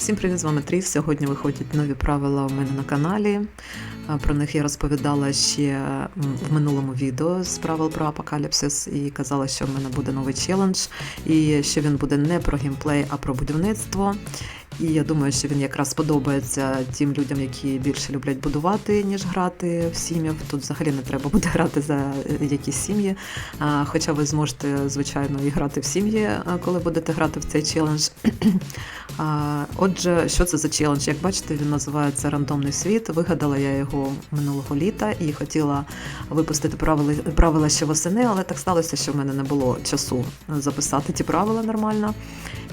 Всім привіт, з вами Тріс. Сьогодні виходять нові правила у мене на каналі. Про них я розповідала ще в минулому відео з правил про апокаліпсис і казала, що в мене буде новий челендж, і що він буде не про геймплей, а про будівництво. І я думаю, що він якраз сподобається тим людям, які більше люблять будувати, ніж грати в сім'ях. Тут взагалі не треба буде грати за якісь сім'ї. Хоча ви зможете, звичайно, і грати в сім'ї, коли будете грати в цей челендж. Отже, що це за челендж? Як бачите, він називається Рандомний світ. Вигадала я його минулого літа і хотіла випустити правила, правила ще восени, але так сталося, що в мене не було часу записати ті правила нормально.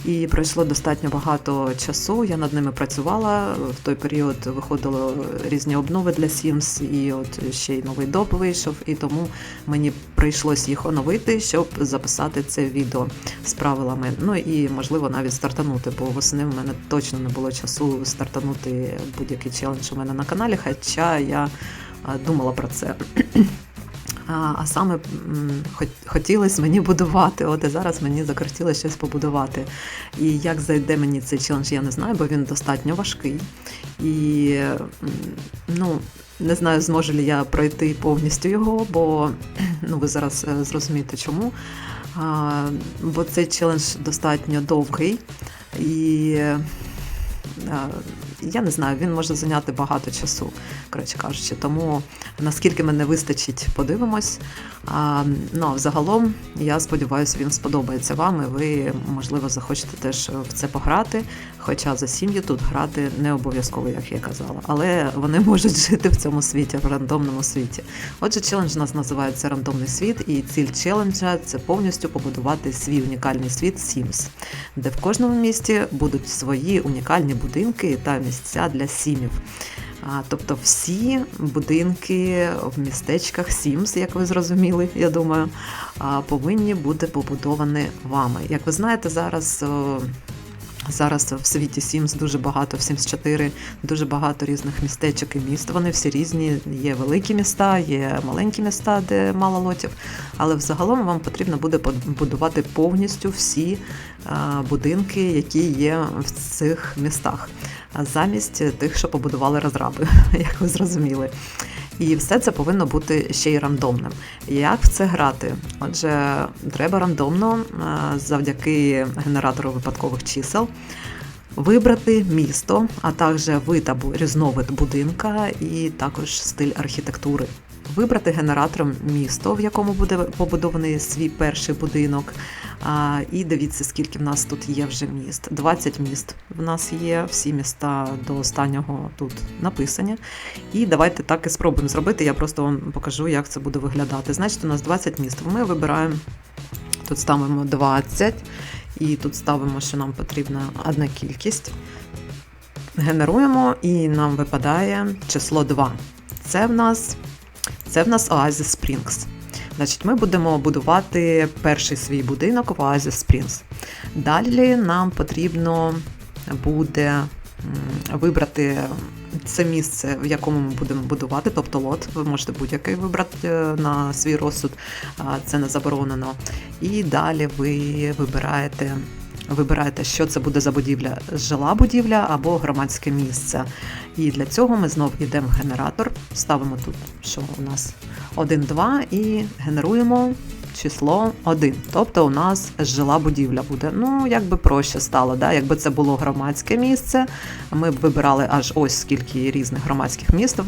І пройшло достатньо багато часу. Я над ними працювала. В той період виходили різні обнови для Sims, і от ще й новий доп вийшов. І тому мені прийшлось їх оновити, щоб записати це відео з правилами. Ну і можливо навіть стартанути, бо восени в мене точно не було часу стартанути будь-який челендж у мене на каналі, хоча я думала про це. А, саме хотілося мені будувати. От і зараз мені закортілося щось побудувати. І як зайде мені цей челендж, я не знаю, бо він достатньо важкий. І ну, не знаю, зможу ли я пройти повністю його, бо ну, ви зараз е, зрозумієте чому. А, бо цей челендж достатньо довгий. І я не знаю, він може зайняти багато часу, коротше кажучи. Тому наскільки мене вистачить, подивимось. А, ну а взагалом, я сподіваюся, він сподобається вам, і ви, можливо, захочете теж в це пограти. Хоча за сім'ї тут грати не обов'язково, як я казала. Але вони можуть жити в цьому світі, в рандомному світі. Отже, челендж у нас називається Рандомний світ, і ціль челенджа це повністю побудувати свій унікальний світ Sims, де в кожному місті будуть свої унікальні будинки та місця для сімів. Тобто всі будинки в містечках Сімс, як ви зрозуміли, я думаю, повинні бути побудовані вами. Як ви знаєте, зараз. Зараз в світі Sims дуже багато, в Sims 4 дуже багато різних містечок і міст. Вони всі різні. Є великі міста, є маленькі міста, де мало лотів. Але взагалом вам потрібно буде будувати повністю всі будинки, які є в цих містах, замість тих, що побудували розраби, як ви зрозуміли. І все це повинно бути ще й рандомним. Як в це грати? Отже, треба рандомно завдяки генератору випадкових чисел. Вибрати місто, а також вид або різновид будинка і також стиль архітектури. Вибрати генератором місто, в якому буде побудований свій перший будинок. І дивіться, скільки в нас тут є вже міст. 20 міст в нас є, всі міста до останнього тут написані. І давайте так і спробуємо зробити. Я просто вам покажу, як це буде виглядати. Значить, у нас 20 міст. Ми вибираємо, тут ставимо 20, і тут ставимо, що нам потрібна одна кількість. Генеруємо, і нам випадає число 2. Це в нас, це в нас Oasis Springs. Значить, ми будемо будувати перший свій будинок в Oasis Springs. Далі нам потрібно буде вибрати це місце, в якому ми будемо будувати, тобто лот. Ви можете будь-який вибрати е, на свій розсуд, це не заборонено. І далі ви вибираєте. Вибираєте, що це буде за будівля, жила будівля або громадське місце. І для цього ми знову йдемо в генератор, ставимо тут, що у нас 1, 2 і генеруємо число 1. Тобто у нас жила будівля буде. Ну, якби проще стало, да? якби це було громадське місце. Ми б вибирали аж ось скільки різних громадських міст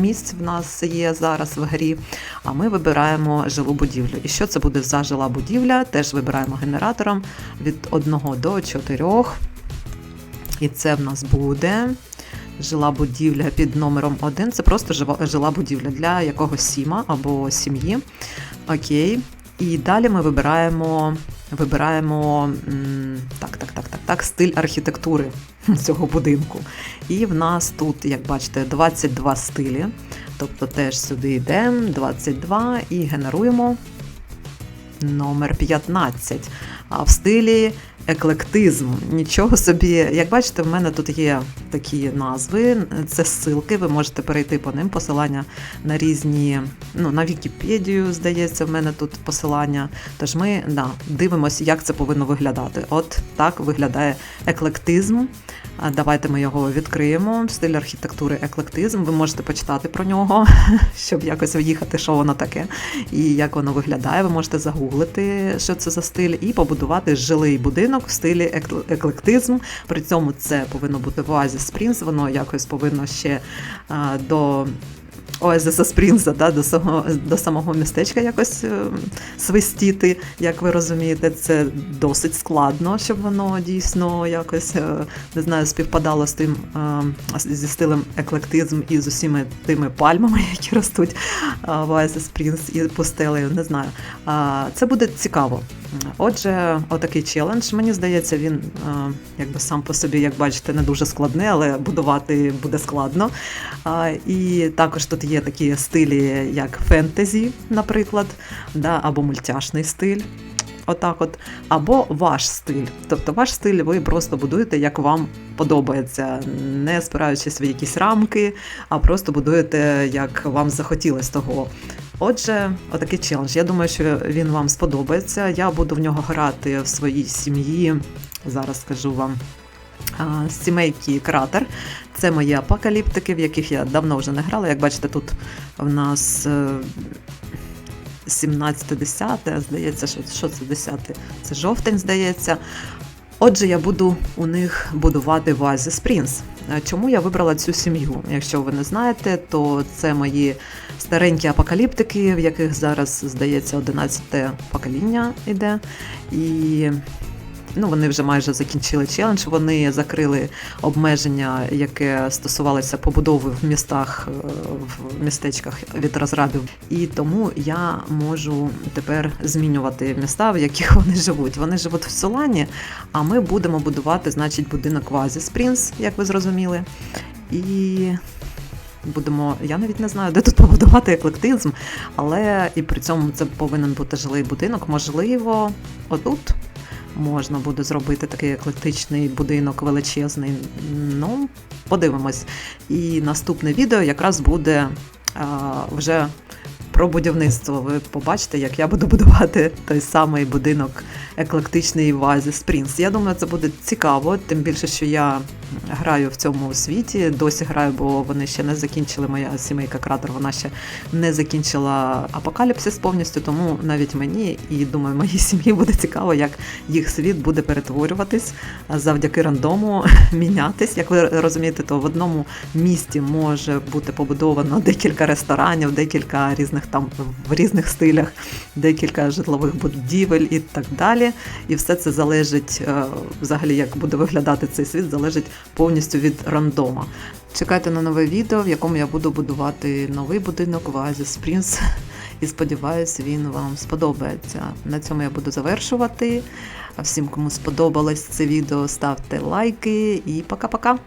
місць в нас є зараз в грі. А ми вибираємо жилу будівлю. І що це буде за жила будівля? Теж вибираємо генератором від 1 до 4. І це в нас буде жила будівля під номером 1. Це просто жила будівля для якогось сіма або сім'ї. Окей. І далі ми вибираємо, вибираємо так, так, так, так, так, стиль архітектури цього будинку. І в нас тут, як бачите, 22 стилі. Тобто теж сюди йдемо, 22 і генеруємо номер 15. а в стилі еклектизм. Нічого собі, як бачите, в мене тут є такі назви, це ссылки, ви можете перейти по ним. Посилання на різні, ну на Вікіпедію, здається, в мене тут посилання. Тож ми да, дивимося, як це повинно виглядати. От так виглядає еклектизм. Давайте ми його відкриємо. Стиль архітектури еклектизм. Ви можете почитати про нього, щоб якось в'їхати, що воно таке і як воно виглядає. Ви можете загуглити, що це за стиль, і побудувати жилий будинок в стилі еклектизм. При цьому це повинно бути в Оазі Спрінс, воно якось повинно ще до. Оазиса Спрінса, да, до, самого, до самого містечка якось е, свистіти, як ви розумієте, це досить складно, щоб воно дійсно якось е, не знаю, співпадало з тим е, зі стилем еклектизм і з усіма тими пальмами, які ростуть в Оазис Спрінс і пустелею. Не знаю. Це буде цікаво. Отже, отакий челендж. Мені здається, він е, якби сам по собі, як бачите, не дуже складний, але будувати буде складно. І також тут є такі стилі, як фентезі, наприклад, да, або мультяшний стиль. Отак, от, або ваш стиль. Тобто ваш стиль ви просто будуєте, як вам подобається, не спираючись в якісь рамки, а просто будуєте, як вам захотілось того. Отже, отакий челендж. Я думаю, що він вам сподобається. Я буду в нього грати в своїй сім'ї. Зараз скажу вам. Сімейки кратер. Це мої апокаліптики, в яких я давно вже не грала. Як бачите, тут в нас е, 17-10, здається, що, що це 10? Це жовтень, здається. Отже, я буду у них будувати вази. Е, Чому я вибрала цю сім'ю? Якщо ви не знаєте, то це мої старенькі апокаліптики, в яких зараз, здається, 11 покоління іде. І ну, вони вже майже закінчили челендж. Вони закрили обмеження, яке стосувалося побудови в містах, е, в містечках від розрабів. І тому я можу тепер змінювати міста, в яких вони живуть. Вони живуть в Солані, а ми будемо будувати, значить, будинок в Азі Спрінс, як ви зрозуміли. І будемо, я навіть не знаю, де тут побудувати еклектизм, але і при цьому це повинен бути жилий будинок. Можливо, отут можна буде зробити такий еклектичний будинок величезний. Ну, подивимось. І наступне відео якраз буде а, вже про будівництво. Ви побачите, як я буду будувати той самий будинок еклектичний в Азі Спрінс. Я думаю, це буде цікаво, тим більше, що я граю в цьому світі, досі граю, бо вони ще не закінчили. Моя сімейка кратер, вона ще не закінчила апокаліпсис повністю, тому навіть мені і думаю, моїй сім'ї буде цікаво, як їх світ буде перетворюватись завдяки рандому, мінятись. Як ви розумієте, то в одному місті може бути побудовано декілька ресторанів, декілька різних там в різних стилях, декілька житлових будівель і так далі. І все це залежить е, взагалі, як буде виглядати цей світ, залежить повністю від рандома. Чекайте на нове відео, в якому я буду будувати новий будинок в Оазі Спрінс. І сподіваюсь, він вам сподобається. На цьому я буду завершувати. А всім, кому сподобалось це відео, ставте лайки і пока-пока.